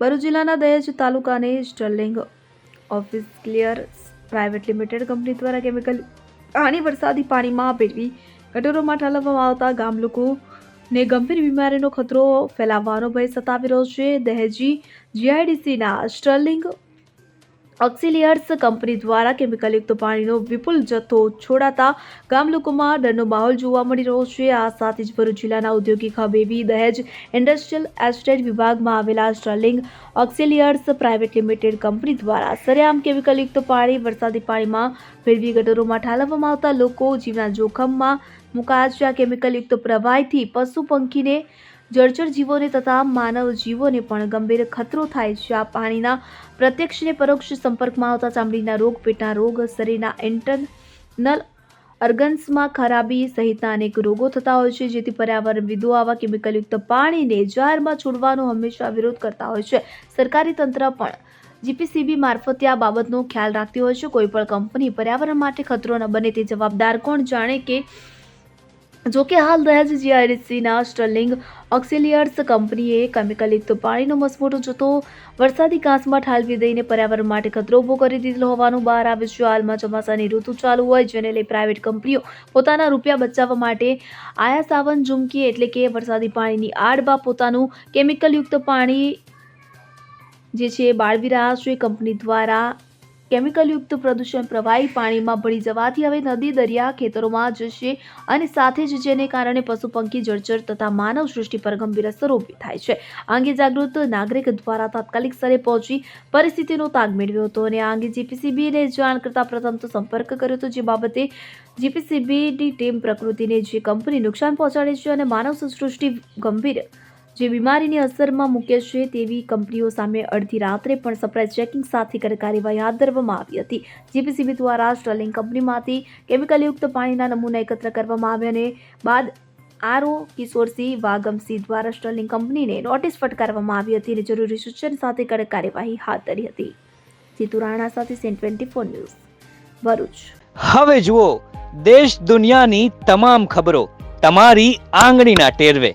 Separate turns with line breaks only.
ભરૂચ જિલ્લાના દહેજ તાલુકાની Sterling office clear private limited company દ્વારા કેમિકલ આની વરસાદી પાણીમાં ભેળવી ગટરોમાં ઠાલવવામાં આવતા ગામ લોકોને ગંભીર બીમારીનો ખતરો ફેલાવવાનો ભય સતાવી રહ્યો છે. દહેજી જીઆઈડીસીના સ્ટર્લિંગ ઓક્સિલિયર્સ કંપની દ્વારા કેમિકલયુક્ત પાણીનો વિપુલ જથ્થો છોડાતા ગામ લોકોમાં ડરનો માહોલ જોવા મળી રહ્યો છે. આ સાથે જ ભરૂચ જિલ્લાના ઔદ્યોગિક હબ એવી દહેજ ઇન્ડસ્ટ્રીયલ એસ્ટેટ વિભાગમાં આવેલા Sterling auxiliaries private limited company દ્વારા સરેઆમ કેમિકલયુક્ત પાણી વરસાદી પાણીમાં ફેરવી ગટરોમાં ઠાલવવામાં આવતા લોકો જીવના જોખમમાં મુકાયા. છે આ કેમિકલયુક્ત પ્રવાહીથી પશુ પંખીને જળચર જીવોને તથા માનવ જીવોને પણ ગંભીર ખતરો થાય છે. આ પાણીના પ્રત્યક્ષ ને પરોક્ષ સંપર્કમાં આવતા ચામડીના રોગ, પેટના રોગ, શરીરના ઇન્ટરનલ અર્ગન્સમાં ખરાબી સહિતના અનેક રોગો થતા હોય છે, જેથી પર્યાવરણવિદો આવા કેમિકલયુક્ત પાણીને જાહેરમાં છોડવાનો હંમેશા વિરોધ કરતા હોય છે. સરકારી તંત્ર પણ જીપીસીબી મારફતે આ બાબતનો ખ્યાલ રાખતી હોય છે. કોઈપણ કંપની પર્યાવરણ માટે ખતરો ન બને તે જવાબદાર કોણ જાણે કે જો કે હાલ દહેજ જીઆઈડીસીના સ્ટર્લિંગ ઓક્સિલિયર્સ કંપનીએ કેમિકલયુક્ત પાણીનો મસમોટો જથ્થો વરસાદી કાંસમાં ઠાલવી દઈને પર્યાવરણ માટે ખતરો ઊભો કરી દીધેલો હોવાનું બહાર આવ્યું છે. હાલમાં ચોમાસાની ઋતુ ચાલુ હોય જેને લઈ પ્રાઇવેટ કંપનીઓ પોતાના રૂપિયા બચાવવા માટે આયા સાવન ઝુમકી એટલે કે વરસાદી પાણીની આડમાં પોતાનું કેમિકલયુક્ત પાણી જે છે બાળવી રહ્યા છે. કંપની દ્વારા કેમિકલયુક્ત પ્રદૂષણ પ્રવાહી પાણીમાં ભળી જવાથી હવે નદી, દરિયા ખેતરોમાં જશે અને સાથે જ જેને કારણે પશુ પંખી જળચર તથા માનવ સૃષ્ટિ પર ગંભીર અસર ઊભી થાય છે. આ અંગે જાગૃત નાગરિક દ્વારા તાત્કાલિક સ્તરે પહોંચી પરિસ્થિતિનો તાગ મેળવ્યો હતો અને આ અંગે જીપીસીબીને જાણ કરતા પ્રથમ તો સંપર્ક કર્યો હતો, જે બાબતે જીપીસીબીની ટીમ પ્રકૃતિને જે કંપની નુકસાન પહોંચાડે છે અને માનવ સૃષ્ટિ ગંભીર જે બીમારીની અસરમાં મૂકે છે તેવી કંપનીઓ સામે અડધી રાત્રે પણ સરપ્રાઇઝ ચેકિંગ સાથે કાર્યવાહી હાથ ધરવામાં આવી હતી. જીપીસીબી દ્વારા સ્ટર્લિંગ કંપનીમાંથી કેમિકલયુક્ત પાણીના નમૂના એકત્ર કરવામાં આવ્યા અને બાદ આરઓ કિશોરસિંહ વાગમસિંહ દ્વારા સ્ટર્લિંગ કંપનીને નોટિસ ફટકારવામાં આવી હતી અને જરૂરી સૂચન સાથે કડક કાર્યવાહી હાથ ધરી હતી. જીતુ રાણા સાથે CN twenty four news Bharuch.
હવે જુઓ, દેશ દુનિયાની તમામ ખબરો તમારી આંગળીના ટેરવે.